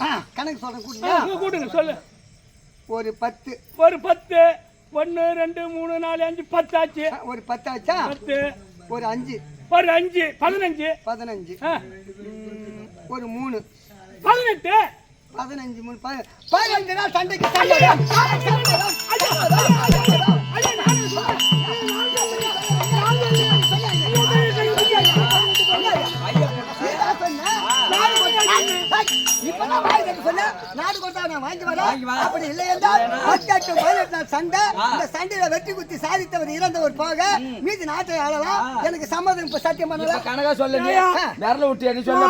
ஆ, கணக்கு சொல்றேன் கூட்டுங்க கூட்டுங்க சொல்லு. ஒரு பத்து. ஒரு பத்து ஒன்னு ரெண்டு மூணு நாலு அஞ்சு பத்து ஆச்சு ஒரு பத்து ஆச்சா பத்து. ஒரு அஞ்சு. ஒரு அஞ்சு பதினஞ்சு. பதினஞ்சு. ஒரு மூணு. பதினெட்டு. பதினஞ்சு மூணு பதி- பதினஞ்சு நாள் சண்டைக்கு சம்மதம். சொன்ன. நாடு கொடுத்தா நான் வாங்கி வரேன். அப்படி இல்லை என்றால் பத்தெட்டு பதினெட்டு நாள் சண்டை இந்த சண்டையில வெற்றி குத்தி சாதித்தவர் இறந்தவர் போக மீதி நாட்டை ஆளலாம். எனக்கு சம்மதம் இப்ப சத்தியம் பண்ணல. கணக்கா சொல்லு. விரல விட்டு எண்ணி சொல்ல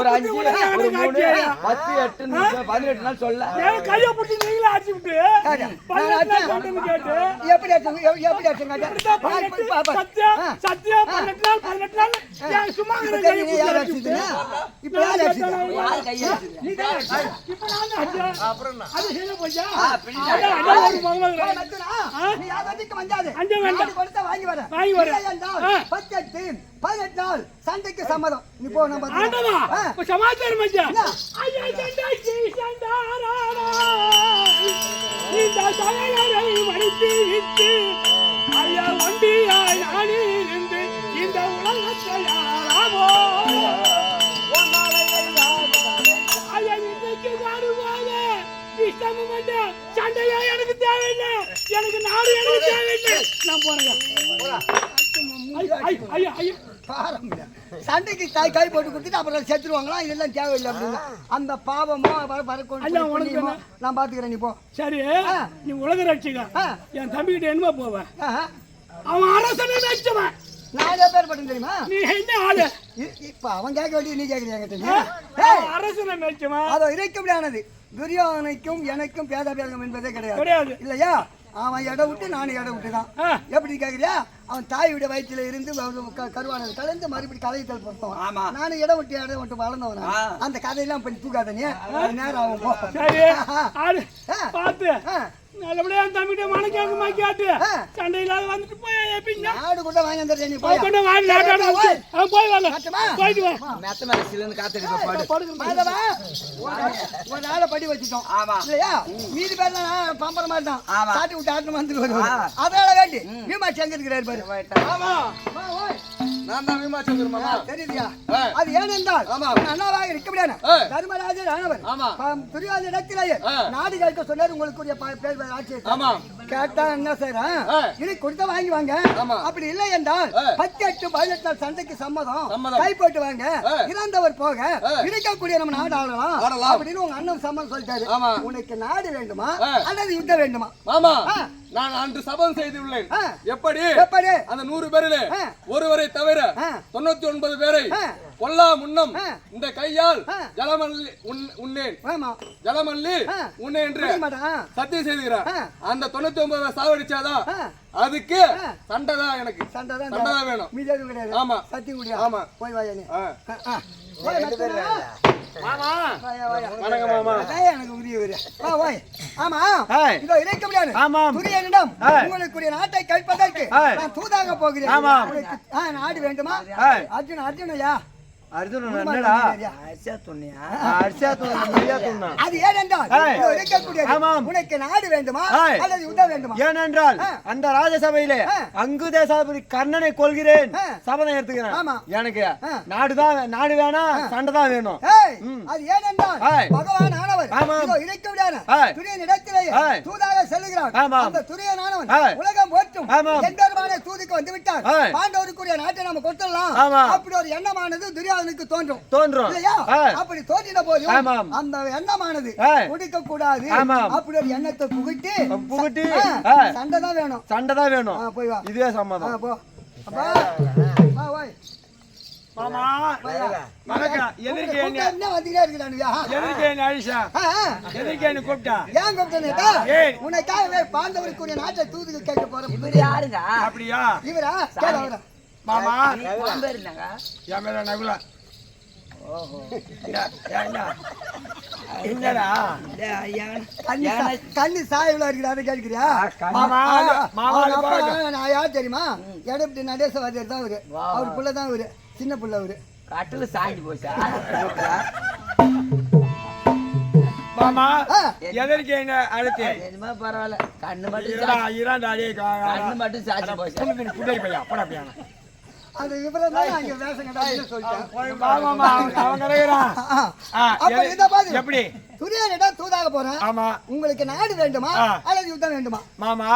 ஒரு அஞ்சு ஒரு மூணு. பத்து எட்டு பதினெட்டு நாள் சொல்ல. கையை பிடிச்சி நீங்களே அடிச்சு விட்டு. எப்படி எப்படி வாங்கி வரேன். வாங்கி. பத்தெட்டு, பதினெட்டு நாள் சண்டைக்கு சம்மதம். நீ போ நம்ம சமாச்சாரம்? ஐயா, ஒண்டியாய் அணிந்து இந்த உலகத்தை வேண்டாம். சண்டையா எனக்கு தேவையில்லை. எனக்கு நாடு எனக்கு தேவையில்லை. நான் போறேங்க ஐயா, ஐயா, ஐயா, ஐயா. பாரம்பரியம். சண்டைக்கு தாய் கை போட்டு கொடுத்துட்டு அப்புறம் செத்துருவாங்களா? இதெல்லாம் தேவையில்லை அப்படின்னு. அந்த பாவமோ வர ஐயா, உனக்கு? நான் பாத்துக்கிறேன் நீ போ. சரி. நீ உலக ரட்சிக்க. என் தம்பிக்கிட்ட என்ன போவ. ஆஹா. அவன் அரசனை மெச்சவன் நான் பேர் பட்டம் தெரியுமா? நீ என்ன ஆளு? இப்ப அவன் கேட்க வேண்டியது நீ கிட்ட நீ? அவன் அரசனை மெச்சவன் அதோ இறைக்க முடியானது துரியோதனைக்கும் எனக்கும் பேத பேதம் என்பதே கிடையாது. கிடையாது. இல்லையா? அவன் இடம் விட்டு நானும் இடம் விட்டு தான். எப்படி கேக்குறியா? அவன் தாயுடைய வயிற்றுல இருந்து கருவானது கலந்து மறுபடியும் கலைத்தல் பொறுத்தவன் ஆமா. நானும் இடம் விட்டு இடம் விட்டு வளர்ந்தவன். அந்த கதையெல்லாம் பண்ணி தூக்காத நீ. அது நேரம் ஆகும். பார்த்து. நல்லபடியா என் தம்பிகிட்ட மனக்கேற்கமா கேட்டு. சண்டை இல்லாத வந்துட்டு போய் எப்படின்னா நாடு கூட வாங்கி வந்துடுறேன் நீ போய். கொண்டு வாங்கி போய். போய் வாங்க? போயிட்டு வா. மெத்த மேல சில்லுன்னு காத்தடிப்ப பாடு. மாதவா, ஒரு- ஒரு ஆளை படி வச்சுட்டோம். ஆமா. இல்லையா? மீதி பேர்லாம் பம்பர மாதிரி தான். சாட்டி விட்டு ஆட்டு வந்து வருவாரு. அதனால வேண்டி மீமாட்சி எங்க இருக்கிறாரு பாரு. ஆமா. வா, ஓய். நான் தான் விமாச்சந்திர மாமா தெரியுதுயா ஆ. அது ஏனென்றால் ஆமா. உன் அண்ணாவாக இருக்க முடியாது. தர்மராஜர் ஆனவர் துரியோதன இடத்திலேயே. நாடு கேட்க சொன்னார் உங்களுக்குரிய ப- பேர் பேர் ஆட்சி ஆமா. கேட்டா என்ன செய்யறேன். இது கொடுத்தா வாங்கி வாங்க. அப்படி இல்லை என்றால். பத்து எட்டு பதினெட்டு நாள் சண்டைக்கு சம்மதம். கை போட்டு வாங்க. இறந்தவர் போக. இருக்கக்கூடிய நம்ம நாடு. அப்படின்னு உங்க அண்ணன் சம்மதம் சொல்லிட்டாரு. உனக்கு நாடு வேண்டுமா. அல்லது யுத்தம் வேண்டுமா. நான் அன்று சபதம் செய்துள்ளேன் ஆ. எப்படி எப்படி அந்த நூறு பேரிலே ஆ. ஒருவரை தவிர ஆ. தொண்ணூத்தி ஒன்பது பேரை ஆ. கொல்லா முன்னம் ஆ. இந்த கையால் ஆ. ஜலமல்லி உண்ணேன் ஆமா ஜலமல்லி ஆ. உண்ணே என்று சத்தியம் செய்துகிறார் ஆ. அந்த தொண்ணூத்தி ஒன்பது சாவடிச்சாதான் ஆ. அதுக்கு ஆ. சண்டை தான் எனக்கு சண்டை தான் சண்டை தான் வேணும் மீதி ஆமா. சத்தியம் ஆமா. போய் வாயா மாமா வாயா, வாயா. வணக்கம் மாமா அதான் எனக்கு உரியவர். வா, வாய். ஆமா. இதோ இணைக்க முடியாது ஆமாம். துரியனிடம். உங்களுக்குரிய நாட்டை கேட்பதற்கு. நான் தூதாக போகிறேன் நாடு வேண்டுமா. அர்ஜுன் அர்ஜுனையா உனக்கு நாடு வேண்டுமா. அல்லது வேண்டுமா ஏனென்றால். அந்த ராஜசபையிலே. அங்கு தேசாபதி கர்ணனை கொள்கிறேன். சபதம் எடுத்துக்கிறேன். எனக்கு. நாடுதான் நாடு வேணாம் சண்டை தான் வேணும். அது ஏனென்றால். பகவான் ஆனவர் இணைக்க முடியாது. துரியன் இடத்திலேயே. தூதாக செல்லுகிறார் ஆமாம். அந்த ஏய். உலகம் போற்றும். எம்பெருமான தூதிக்கு வந்து விட்டார். பாண்டவருக்குரிய நாட்டை நம்ம கொடுத்துடலாம். அப்படி ஒரு எண்ணமானது துரியோதனுக்கு தோன்றும் தோன்றும் இல்லையா. அப்படி தோன்றின போதும் ஆமாம். அந்த எண்ணமானது. குடிக்க கூடாது. அப்படி ஒரு எண்ணத்தை புகுட்டி புகுட்டி, ஆ, ஏய். சண்டை தான் வேணும் சண்டை தான் வேணும் போய் வா இதுவே சம்மதம் போ அப்பா வாய் மாமா. வணக்கம். எதிர்க்க கூப்பிட்டா என்ன வந்துட்டே இருக்கிறானுயா எதிர்க்க என்ன என்ன கூப்பிட்டா? ஏன் கூப்பிட்டேனேட்டா ஏய். உனக்காகவே பாண்டவருக்குரிய நாட்டை தூதுக்கு கேட்க போறேன். இவர் யாருங்க? அப்படியா? இவரா? கேள மாமா. என் மேல நகுலா? என்னடா. கண்ணு சாயவுல இருக்கிறாரு கேட்கிறியா? மாமா, மாமா. நான் யார் தெரியுமா? எடப்பட்டி நடேசவாதியர் தான் அவரு. அவர் புள்ள தான் அவரு. சின்ன புள்ள அவரு. கட்டில சாஞ்சி போச்சா? எதற்கு என்ன அழுத்து? என்னமோ பரவாயில்ல. கண்ணு மட்டும் கண்ணு மட்டும் போச்சு. புள்ளி அந்த விவரம் தான் அங்க வேஷம் கட்டாதுன்னு சொல்லிட்டேன் ஆமாமா அவன் கிடைக்கிறான் ஆ, ஆ, அப்ப எது- இதை பாரு. எப்படி துரியனிடம் தூதாக போறேன் ஆமா உங்களுக்கு நாடு வேண்டுமா. அல்லது யுத்தம் வேண்டுமா மாமா.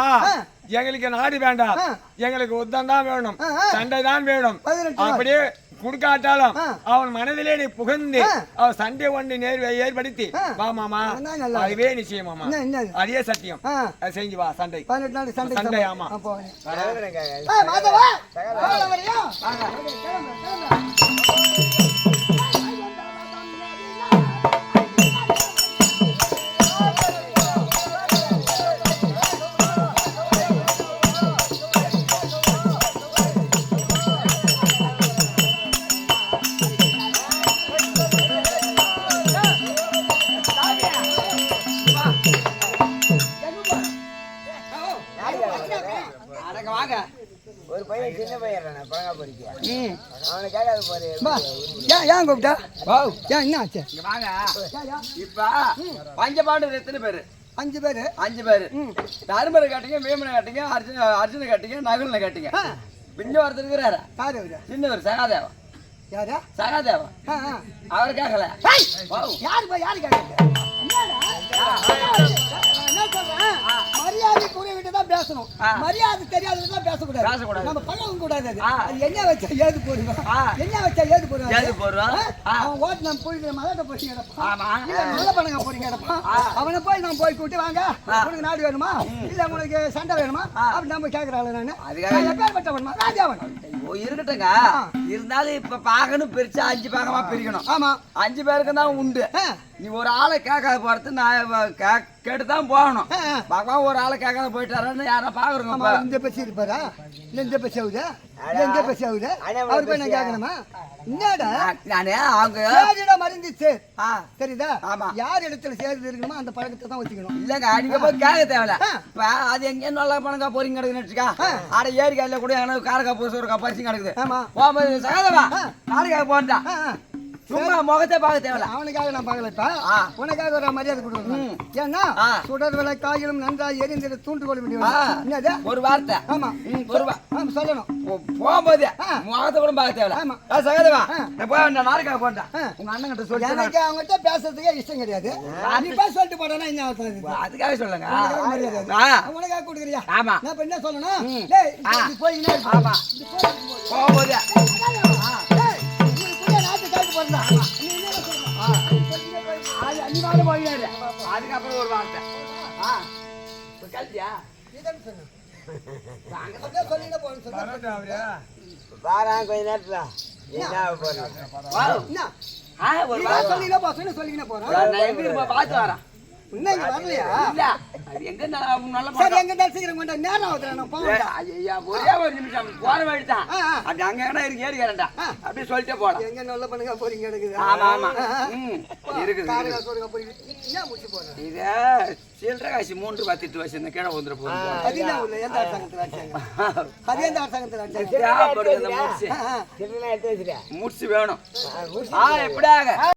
எங்களுக்கு நாடு வேண்டாம். எங்களுக்கு உத்தம் தான் வேணும். சண்டை தான் வேணும். அப்படியே கொடுக்காட்டாலும். அவன் மனதிலே நீ புகுந்து. அவன் சண்டை ஒன்று நேர் ஏற்படுத்தி. வா மாமா. அதுவே நிச்சயம் மாமா. அதே சத்தியம். செஞ்சு வா சண்டை. பதினெட்டு நாள் சண்டை சண்டை, ஆமா. மாதவா! ஏன் கூப்பிட்டா? ஏன் என்ன ஆச்சு? இங்க வாங்க? இப்ப பஞ்சபாண்டவர் எத்தனை பேரு? அஞ்சு பேரு. அஞ்சு பேரு. தருமரை காட்டிங்க வேமனை காட்டிங்க அர்ஜுன அர்ஜுன காட்டிங்க நகுலனை காட்டிங்க. பின்ன ஒருத்தர் இருக்கிறாரு? யாரு அவரு? சின்னவர் சகாதேவா. யாரா? சகாதேவா. ஆ, ஆ. அவர் கேட்கல. யாரு யாரு கேட்கறது? என்னடா? நான் என்ன சொல்றேன்? மரியாதை குறைவிட்டு தான் பேசணும். மரியாதை தெரியாதது தான் பேசக்கூடாது. பேசக்கூடாது. நம்ம பழகவும் கூடாது அது. என்ன வச்சா ஏது போடுவான் ஆ. என்ன வச்சா ஏது போடுவான் ஏது போடுவான்? ஆ. அவன் ஓட்டு நம்ம போய் மலாட்ட போறீங்கடப்பா ஆமா. இல்ல நல்ல பணங்க போறீங்கடப்பா அவனை போய் நான் போய் கூட்டி வாங்க. உனக்கு நாடு வேணுமா? இல்ல உனக்கு சண்டை வேணுமா? அப்படி நம்ம கேக்குறாள் நானு. அதுக்காக- எப்பேற்பட்டவன்மா? ராஜாவன். இருக்கட்டுங்க இருந்தாலும் இப்ப பாகணும் பிரிச்சு அஞ்சு பாகமா பிரிக்கணும். ஆமா. அஞ்சு பேருக்கு தான் உண்டு. நீ ஒரு ஆளை கேட்காத போறது நான் கேட்டு தான் போகணும். பகவான் ஒரு ஆளை கேட்காத போயிட்டாருன்னு யாரா பாக்குறோங்க இந்த பசி இருப்பாரா இல்ல இந்த பசி ஆகுதா இல்ல இந்த பசி ஆகுதா அவர் போய் நான் கேட்கணுமா? என்னடா? நானே அவங்க சேரிட மருந்து சேர் ஆ, தெரியுதா? ஆமா. யார் இடத்துல சேர்ந்து இருக்கணுமோ அந்த பழக்கத்தை தான் வச்சுக்கணும். இல்லங்க நீங்க போய் கேட்க தேவையில்ல. அது எங்க நல்லா பணங்கா போறீங்க கிடக்குன்னு ஆட ஏரி காயில கூட எனக்கு காரக்கா பூசு ஒரு பறிச்சு கிடக்குது. ஆமா. போகும்போது சகதவா ஆ. காரக்கா போண்டா ஆ, ஆ. சும்மா முகத்தை பார்க்க தேவையில்ல. அவனுக்காக நான் பார்க்கலப்பா ஆ. உனக்காக ஒரு மரியாதை கொடுக்கணும். ஏன்னா. சுடர் விலை காயிலும் நன்றாக எரிந்திட தூண்டு கொள்ள முடியும் ஒரு வார்த்தை. ஆமா. ஒரு வா- ஆமா சொல்லணும். போகும்போது. முகத்தை கூட பார்க்க தேவையில்ல. ஆமா. சகதவா. நான் போய் அந்த நாளைக்காக போண்டா ஆ. உங்க அண்ணன் கிட்ட சொல்லி எனக்கு அவங்ககிட்ட பேசுறதுக்கே இஷ்டம் கிடையாது. நீ போய் சொல்லிட்டு போடனா என்ன? அதுக்காக சொல்லுங்க. உனக்காக கொடுக்குறியா? ஆமா. நான் இப்ப என்ன சொல்லணும்? இரு. ஆமா. போய் போகும்போது அதுக்கப்புறம் ஒரு வார்த்தை கல்வியா வாரான் கொஞ்ச நேரத்துல என்ன நான் எப்படி இருப்பா பார்த்து வரேன். இன்னும் இங்க வரலையா இல்ல அது எங்க நல்ல சரி. எங்க தான் சீக்கிரம் கொண்டா நேரம் ஆகுதுடா நான் போவேன் ஐயா, ஒரே ஒரு நிமிஷம். போற வழி தான். அப்படி அங்க எங்கனா இருக்கு ஏறிக்கிறேன்டா அப்படியே சொல்லிட்டே போலாம். எங்க நல்ல பண்ணுங்க போறீங்க ஆமா ஆமா. ம் இருக்குது இருக்குது. சொல்லுங்க போறீங்க என்ன முடிச்சு போறேன் இத சில்லறை காசு மூன்று பத்திட்டு வச்சு இந்த கீழே வந்துட போகுது அது என்ன உள்ள எந்த அரசாங்கத்துல அடிச்சாங்க? அது எந்த அரசாங்கத்துல அடிச்சாங்க? முடிச்சு முடிச்சு வேணும். ஆ எப்படியாக